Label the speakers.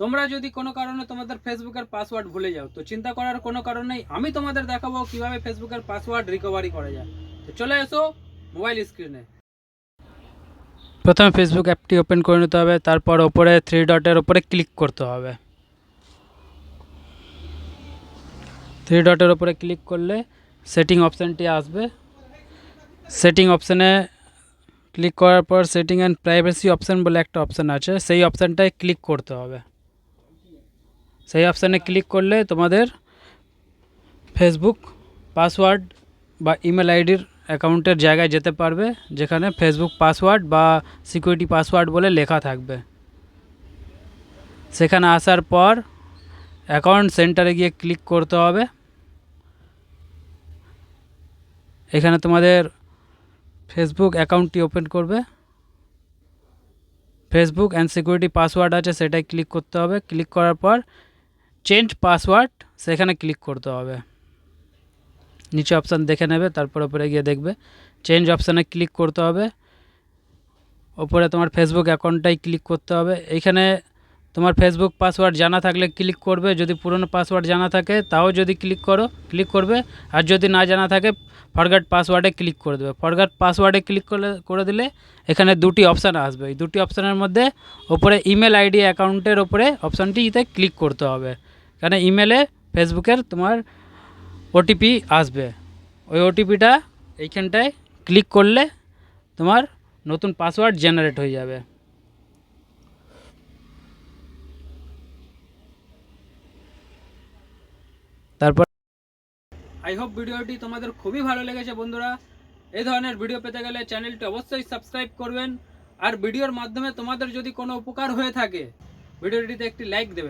Speaker 1: তোমরা যদি কোনো কারণে তোমাদের ফেসবুকের পাসওয়ার্ড ভুলে যাও, তো চিন্তা করার কোনো কারণ নেই। আমি তোমাদের দেখাবো কীভাবে ফেসবুকের পাসওয়ার্ড রিকভারি করা যায়। তো চলে এসো মোবাইল স্ক্রিনে প্রথমে ফেসবুক অ্যাপটি ওপেন করে নিতে হবে, তারপর ওপরে থ্রি ডটের ওপরে ক্লিক করতে হবে। থ্রি ডটের ওপরে ক্লিক করলে সেটিং অপশানটি আসবে। সেটিং অপশানে ক্লিক করার পর সেটিং অ্যান্ড প্রাইভেসি অপশান বলে একটা অপশান আছে, সেই অপশানটায় ক্লিক করতে হবে। সেই অপশানে ক্লিক করলে তোমাদের ফেসবুক পাসওয়ার্ড বা ইমেল আইডির অ্যাকাউন্টের জায়গায় যেতে পারবে, যেখানে ফেসবুক পাসওয়ার্ড বা সিকিউরিটি পাসওয়ার্ড বলে লেখা থাকবে। সেখানে আসার পর অ্যাকাউন্ট সেন্টারে গিয়ে ক্লিক করতে হবে। এখানে তোমাদের ফেসবুক অ্যাকাউন্টটি ওপেন করবে। ফেসবুক অ্যান্ড সিকিউরিটি পাসওয়ার্ড আছে সেটাই ক্লিক করতে হবে। ক্লিক করার পর চেঞ্জ পাসওয়ার্ড সেখানে ক্লিক করতে হবে। নিচে অপশান দেখে নেবে, তারপর ওপরে গিয়ে দেখবে। চেঞ্জ অপশানে ক্লিক করতে হবে। ওপরে তোমার ফেসবুক অ্যাকাউন্টটাই ক্লিক করতে হবে। এইখানে তোমার ফেসবুক পাসওয়ার্ড জানা থাকলে ক্লিক করবে। যদি পুরনো পাসওয়ার্ড জানা থাকে, তাও যদি ক্লিক করো ক্লিক করবে। আর যদি না জানা থাকে ফরগেট পাসওয়ার্ডে ক্লিক করে দেবে। ফরগেট পাসওয়ার্ডে ক্লিক করে করে দিলে এখানে দুটি অপশান আসবে। দুটি অপশানের মধ্যে ওপরে ইমেল আইডি অ্যাকাউন্টের ওপরে অপশানটিতে ক্লিক করতে হবে। কারণ ইমেলে ফেসবুকের তোমার ওটিপি আসবে। ওই ওটিপিটা এইখানটায় ক্লিক করলে তোমার নতুন পাসওয়ার্ড জেনারেট হয়ে যাবে। তারপর আই হোপ ভিডিওটি তোমাদের খুবই ভালো লেগেছে বন্ধুরা। এই ধরনের ভিডিও পেতে গেলে চ্যানেলটি অবশ্যই সাবস্ক্রাইব করবেন। আর ভিডিওর মাধ্যমে তোমাদের যদি কোনো উপকার হয়ে থাকে ভিডিওটিতে একটি লাইক দেবে